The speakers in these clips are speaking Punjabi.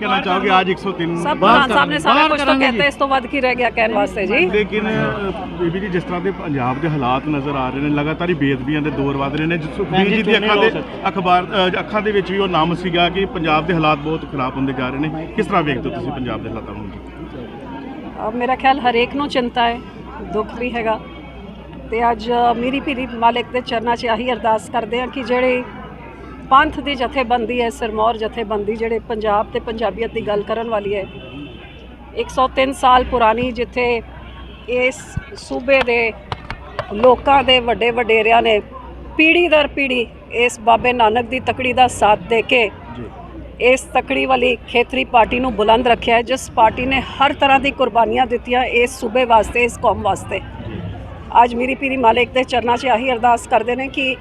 ਕਹਿਣਾ ਚਾਹੋਗੇ? ਅੱਜ 103 ਸਭ ਪ੍ਰਧਾਨ ਸਾਹਿਬ ਨੇ ਸਾਰਾ ਬਾਹਰ ਕੁਝ ਤਾਂ ਕਹਿਤਾ ਇਸ ਤੋਂ ਵੱਧ ਕੀ ਰਹਿ ਗਿਆ ਕਹਿਣ ਵਾਸਤੇ ਜੀ? ਲੇਕਿਨ ਬੀਬੀ ਜੀ ਜਿਸ ਤਰ੍ਹਾਂ ਦੇ ਪੰਜਾਬ ਦੇ ਹਾਲਾਤ ਨਜ਼ਰ ਆ ਰਹੇ ਨੇ ਲਗਾਤਾਰ ਹੀ ਬੇਅਦਬੀਆਂ ਦੇ ਦੌਰ ਵੱਧ ਰਹੇ ਨੇ ਜਿਸ ਸੁਖਬੀਰ ਜੀ ਦੀ ਅੱਖਾਂ ਦੇ ਅਖਬਾਰ ਅੱਖਾਂ ਦੇ ਵਿੱਚ ਵੀ ਉਹ ਨਾਮ ਸੀਗਾ ਕਿ ਪੰਜਾਬ ਦੇ ਹਾਲਾਤ ਬਹੁਤ ਖਰਾਬ ਹੁੰਦੇ ਜਾ ਰਹੇ ਨੇ। ਕਿਸ ਤਰ੍ਹਾਂ ਵੇਖਦੇ ਹੋ ਤੁਸੀਂ ਪੰਜਾਬ ਦੇ ਹਾਲਾਤਾਂ ਨੂੰ? ਮੇਰਾ ਖਿਆਲ ਹਰੇਕ ਨੂੰ ਚਿੰਤਾ ਹੈ ਦੁੱਖ ਵੀ ਹੈਗਾ। ਤੇ ਅੱਜ ਮੇਰੀ ਪੀਰੀ ਮਾਲਕ ਦੇ ਚਰਨਾਂ 'ਚ ਆਹੀ ਅਰਦਾਸ ਕਰਦੇ ਹਾਂ ਕਿ ਜਿਹੜੇ ਪੰਥ ਦੀ ਜਥੇਬੰਦੀ ਹੈ ਸਿਰਮੌਰ ਜਥੇਬੰਦੀ ਜਿਹੜੇ ਪੰਜਾਬ ਤੇ ਪੰਜਾਬੀਅਤ ਦੀ ਗੱਲ ਕਰਨ ਵਾਲੀ ਹੈ। 103 ਸਾਲ ਪੁਰਾਣੀ ਜਿੱਥੇ ਇਸ ਸੂਬੇ ਦੇ ਲੋਕਾਂ ਦੇ ਵੱਡੇ ਵਡੇਰਿਆਂ ਨੇ ਪੀੜ੍ਹੀ ਦਰ ਪੀੜ੍ਹੀ ਇਸ ਬਾਬੇ ਨਾਨਕ ਦੀ ਤਕੜੀ ਦਾ ਸਾਥ ਦੇ ਕੇ ਇਸ ਤਕੜੀ ਵਾਲੀ ਖੇਤਰੀ ਪਾਰਟੀ ਨੂੰ ਬੁਲੰਦ ਰੱਖਿਆ ਜਿਸ ਪਾਰਟੀ ਨੇ ਹਰ ਤਰ੍ਹਾਂ ਦੀ ਕੁਰਬਾਨੀਆਂ ਦਿੱਤੀਆਂ ਇਸ ਸੂਬੇ ਵਾਸਤੇ ਇਸ ਕੌਮ ਵਾਸਤੇ। ਅੱਜ ਮੇਰੀ ਪੀਰੀ ਮਾਲਿਕ ਦੇ ਚਰਨਾਂ 'ਚ ਆਹੀ ਅਰਦਾਸ ਕਰਦੇ ਨੇ ਕਿ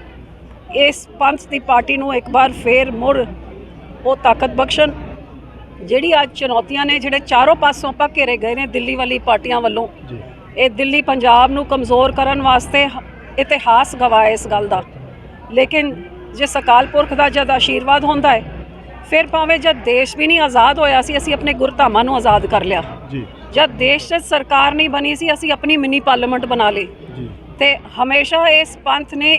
ਇਸ ਪੰਥ ਦੀ ਪਾਰਟੀ ਨੂੰ ਇੱਕ ਵਾਰ ਫੇਰ ਮੁੜ ਉਹ ਤਾਕਤ ਬਖਸ਼ਣ। ਜਿਹੜੀ ਅੱਜ ਚੁਣੌਤੀਆਂ ਨੇ ਜਿਹੜੇ ਚਾਰੋਂ ਪਾਸੋਂ ਆਪਾਂ ਘੇਰੇ ਗਏ ਨੇ ਦਿੱਲੀ ਵਾਲੀ ਪਾਰਟੀਆਂ ਵੱਲੋਂ। ਇਹ ਦਿੱਲੀ ਪੰਜਾਬ ਨੂੰ ਕਮਜ਼ੋਰ ਕਰਨ ਵਾਸਤੇ ਇਤਿਹਾਸ ਗਵਾਏ ਇਸ ਗੱਲ ਦਾ। ਲੇਕਿਨ ਜੇ ਅਕਾਲ ਪੁਰਖ ਦਾ ਜਦ ਆਸ਼ੀਰਵਾਦ ਹੁੰਦਾ ਹੈ ਫਿਰ ਭਾਵੇਂ ਜਦ ਦੇਸ਼ ਵੀ ਨਹੀਂ ਆਜ਼ਾਦ ਹੋਇਆ ਸੀ ਅਸੀਂ ਆਪਣੇ ਗੁਰਧਾਮਾਂ ਨੂੰ ਆਜ਼ਾਦ ਕਰ ਲਿਆ। ਜੀ। ਜਦ ਦੇਸ਼ 'ਚ ਸਰਕਾਰ ਨਹੀਂ ਬਣੀ ਸੀ ਅਸੀਂ ਆਪਣੀ ਮਿੰਨੀ ਪਾਰਲੀਮੈਂਟ ਬਣਾ ਲਈ। ਜੀ। ਤੇ ਹਮੇਸ਼ਾ ਇਸ ਪੰਥ ਨੇ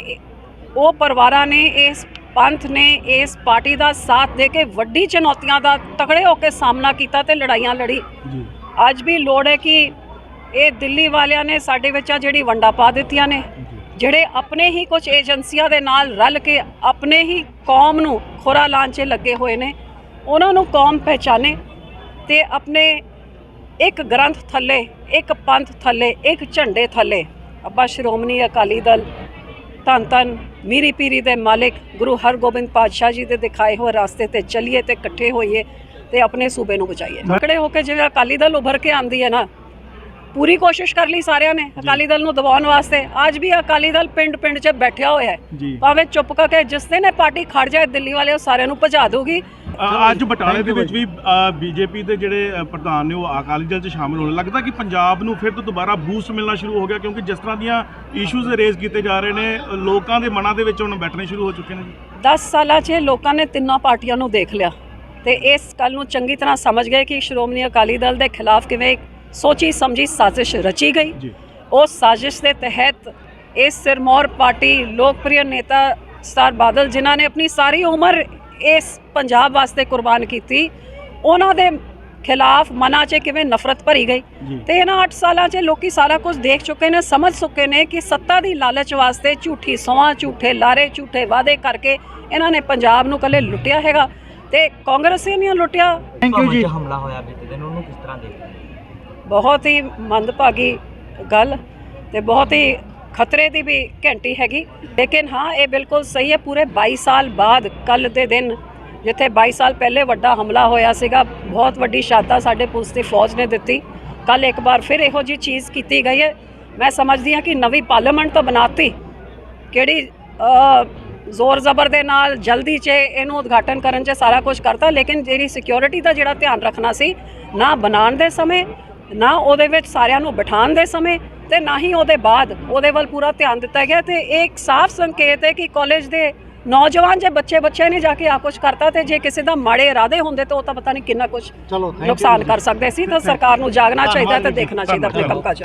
ਉਹ ਪਰਿਵਾਰਾਂ ਨੇ ਇਸ ਪੰਥ ਨੇ ਇਸ ਪਾਰਟੀ ਦਾ ਸਾਥ ਦੇ ਕੇ ਵੱਡੀ ਚੁਣੌਤੀਆਂ ਦਾ ਤਕੜੇ ਹੋ ਕੇ ਸਾਹਮਣਾ ਕੀਤਾ ਤੇ ਲੜਾਈਆਂ ਲੜੀ। ਜੀ। ਅੱਜ ਵੀ ਲੋੜ ਹੈ ਕਿ ਇਹ ਦਿੱਲੀ ਵਾਲਿਆਂ ਨੇ ਸਾਡੇ ਵਿੱਚ ਆ ਜਿਹੜੀ ਵੰਡਾ ਪਾ ਦਿੱਤੀਆਂ ਨੇ ਜਿਹੜੇ ਆਪਣੇ ਹੀ ਕੁਝ ਏਜੰਸੀਆਂ ਦੇ ਨਾਲ ਰਲ ਕੇ ਆਪਣੇ ਹੀ ਕੌਮ ਨੂੰ ਖੋਰਾ ਲਾਉਣ 'ਚ ਲੱਗੇ ਹੋਏ ਨੇ ਉਹਨਾਂ ਨੂੰ ਕੌਮ ਪਹਿਚਾਨੇ ਤੇ ਆਪਣੇ ਇੱਕ ਗ੍ਰੰਥ ਥੱਲੇ ਇੱਕ ਪੰਥ ਥੱਲੇ ਇੱਕ ਝੰਡੇ ਥੱਲੇ। ਆਪਾਂ ਸ਼੍ਰੋਮਣੀ ਅਕਾਲੀ ਦਲ ਧੰਨ ਧੰਨ ਮੀਰੀ ਪੀਰੀ ਦੇ ਮਾਲਿਕ ਗੁਰੂ ਹਰਗੋਬਿੰਦ ਪਾਤਸ਼ਾਹ ਜੀ ਦੇ ਦਿਖਾਏ ਹੋਏ ਰਸਤੇ ਤੇ ਚੱਲੀਏ ਤੇ ਇਕੱਠੇ ਹੋਈਏ ਤੇ ਆਪਣੇ ਸੂਬੇ ਨੂੰ ਬਚਾਈਏ। ਖੜੇ ਹੋ ਕੇ ਜਿਵੇਂ ਅਕਾਲੀ ਦਲ ਉੱਭਰ ਕੇ ਆਂਦੀ ਹੈ ਨਾ ਪੂਰੀ ਕੋਸ਼ਿਸ਼ ਕਰ ਲਈ ਸਾਰਿਆਂ ਨੇ ਅਕਾਲੀ ਦਲ ਨੂੰ ਦਬਾਉਣ ਵਾਸਤੇ। ਅੱਜ ਵੀ ਅਕਾਲੀ ਦਲ ਪਿੰਡ ਪਿੰਡ 'ਚ ਬੈਠਿਆ ਹੋਇਆ ਹੈ। ਭਾਵੇਂ ਚੁੱਪ ਕਰਕੇ ਜਿਸ ਦਿਨ ਇਹ ਪਾਰਟੀ ਖੜ ਜਾਏ ਦਿੱਲੀ ਵਾਲੇ ਉਹ ਸਾਰਿਆਂ ਨੂੰ ਭਜਾ ਦੂਗੀ ਅੱਜ ਬਟਾਲੇ ਦੇ ਵਿੱਚ ਵੀ ਬੀਜੇਪੀ ਦੇ ਜਿਹੜੇ ਪ੍ਰਧਾਨ ਨੇ ਉਹ ਅਕਾਲੀ ਦਲ 'ਚ ਸ਼ਾਮਲ ਹੋਣ ਲੱਗਦਾ ਕਿ ਪੰਜਾਬ ਨੂੰ ਫਿਰ ਤੋਂ ਦੁਬਾਰਾ ਬੂਸਟ ਮਿਲਣਾ ਸ਼ੁਰੂ ਹੋ ਗਿਆ ਕਿਉਂਕਿ ਜਿਸ ਤਰ੍ਹਾਂ ਦੀਆਂ ਇਸ਼ੂਜ਼ ਰੇਜ਼ ਕੀਤੇ ਜਾ ਰਹੇ ਨੇ ਲੋਕਾਂ ਦੇ ਮਨਾਂ ਦੇ ਵਿੱਚ ਹੁਣ ਬੈਠਣੇ ਸ਼ੁਰੂ ਹੋ ਚੁੱਕੇ ਨੇ ਜੀ। 10 ਸਾਲਾਂ 'ਚ ਲੋਕਾਂ ਨੇ ਤਿੰਨਾਂ ਪਾਰਟੀਆਂ ਨੂੰ ਦੇਖ ਲਿਆ। ਤੇ ਇਸ ਗੱਲ ਨੂੰ ਚੰਗੀ ਤਰ੍ਹਾਂ ਸਮਝ ਗਏ ਕਿ ਸ਼੍ਰੋਮਣੀ ਅਕਾਲੀ ਦਲ ਦੇ ਖਿਲਾਫ ਕਿਵੇਂ ਇੱਕ ਸੋਚੀ ਸਮਝੀ ਸਾਜ਼ਿਸ਼ ਰਚੀ ਗਈ। ਉਸ ਸਾਜ਼ਿਸ਼ ਦੇ ਤਹਿਤ ਇਸ ਸਿਰਮੌਰ ਪਾਰਟੀ ਲੋਕਪ੍ਰਿਯ ਨੇਤਾ ਸਰ ਬਾਦਲ ਜਿਨ੍ਹਾਂ ਨੇ ਆਪਣੀ ਸਾਰੀ ਉਮਰ ਇਸ ਪੰਜਾਬ ਵਾਸਤੇ ਕੁਰਬਾਨ ਕੀਤੀ। ਉਹਨਾਂ ਦੇ ਖਿਲਾਫ ਮਨਾਂ 'ਚ ਕਿਵੇਂ ਨਫ਼ਰਤ ਭਰੀ ਗਈ। ਤੇ ਇਹਨਾਂ 8 ਸਾਲਾਂ 'ਚ ਲੋਕੀ ਸਾਰਾ ਕੁਝ ਦੇਖ ਚੁੱਕੇ ਨੇ ਸਮਝ ਚੁੱਕੇ ਨੇ ਕਿ ਸੱਤਾ ਦੀ ਲਾਲਚ ਵਾਸਤੇ ਝੂਠੀ ਸੌਆਂ ਝੂਠੇ ਲਾਰੇ ਝੂਠੇ ਵਾਅਦੇ ਕਰਕੇ ਇਹਨਾਂ ਨੇ ਪੰਜਾਬ ਨੂੰ ਕੱਲੇ ਲੁੱਟਿਆ ਹੈਗਾ। ਤੇ ਕਾਂਗਰਸੀਆਂ ਨੇ ਲੁੱਟਿਆ। ਥੈਂਕ ਯੂ ਜੀ। ਹਮਲਾ ਹੋਇਆ ਬੀਤੇ ਦਿਨ ਉਹਨੂੰ ਕਿਸ ਤਰ੍ਹਾਂ ਦੇਖਦੇ? ਬਹੁਤ ਹੀ ਮੰਦਭਾਗੀ ਗੱਲ ਤੇ ਬਹੁਤ ਹੀ ਖਤਰੇ ਦੀ ਵੀ ਘੰਟੀ ਹੈਗੀ। ਲੇਕਿਨ ਹਾਂ, ਇਹ ਬਿਲਕੁਲ ਸਹੀ ਹੈ। ਪੂਰੇ 22 ਸਾਲ ਬਾਅਦ ਕੱਲ ਦੇ ਦਿਨ ਜਿੱਥੇ 22 ਸਾਲ ਪਹਿਲੇ ਵੱਡਾ ਹਮਲਾ ਹੋਇਆ ਸੀਗਾ, ਬਹੁਤ ਵੱਡੀ ਸ਼ਹਾਦਤ ਸਾਡੇ ਪੁਲਿਸ ਦੀ ਫੌਜ ਨੇ ਦਿੱਤੀ। ਕੱਲ ਇੱਕ ਵਾਰ ਫਿਰ ਇਹੋ ਜੀ ਚੀਜ਼ ਕੀਤੀ ਗਈ ਹੈ। ਮੈਂ ਸਮਝਦੀ ਹਾਂ ਕਿ ਨਵੀਂ ਪਾਰਲੀਮੈਂਟ ਤਾਂ ਬਣਾਤੀ। ਕਿਹੜੀ ਜ਼ੋਰ ਜ਼ਬਰ ਦੇ ਨਾਲ ਜਲਦੀ 'ਚ ਇਹਨੂੰ ਉਦਘਾਟਨ ਕਰਨ 'ਚ ਸਾਰਾ ਕੁਝ ਕਰਤਾ, ਲੇਕਿਨ ਜਿਹੜੀ ਸਿਕਿਉਰਿਟੀ ਦਾ ਜਿਹੜਾ ਧਿਆਨ ਰੱਖਣਾ ਸੀ, ਨਾ ਬਣਾਉਣ ਦੇ ਸਮੇਂ, ਨਾ ਉਹਦੇ ਵਿੱਚ ਸਾਰਿਆਂ ਨੂੰ ਬਿਠਾਉਣ ਦੇ ਸਮੇਂ ਤੇ ਨਾ ਹੀ ਉਹਦੇ ਬਾਅਦ ਉਹਦੇ ਵੱਲ ਪੂਰਾ ਧਿਆਨ ਦਿੱਤਾ ਗਿਆ ਤੇ ਇਹ ਇੱਕ ਸਾਫ਼ ਸੰਕੇਤ ਹੈ ਕਿ ਕਾਲਜ ਦੇ ਨੌਜਵਾਨ ਜੇ ਬੱਚੇ ਬੱਚੇ ਨੇ ਜਾ ਕੇ ਆ ਕੁਝ ਕਰਤਾ ਤੇ ਜੇ ਕਿਸੇ ਦਾ ਮਾੜੇ ਇਰਾਦੇ ਹੁੰਦੇ ਤਾਂ ਉਹ ਤਾਂ ਪਤਾ ਨਹੀਂ ਕਿੰਨਾ ਕੁਝ ਨੁਕਸਾਨ। ਕਰ ਸਕਦੇ ਸੀ ਤਾਂ ਸਰਕਾਰ ਨੂੰ ਜਾਗਣਾ ਚਾਹੀਦਾ ਤੇ ਦੇਖਣਾ ਚਾਹੀਦਾ ਆਪਣੇ। ਕੰਮਕਾਜ ਨੂੰ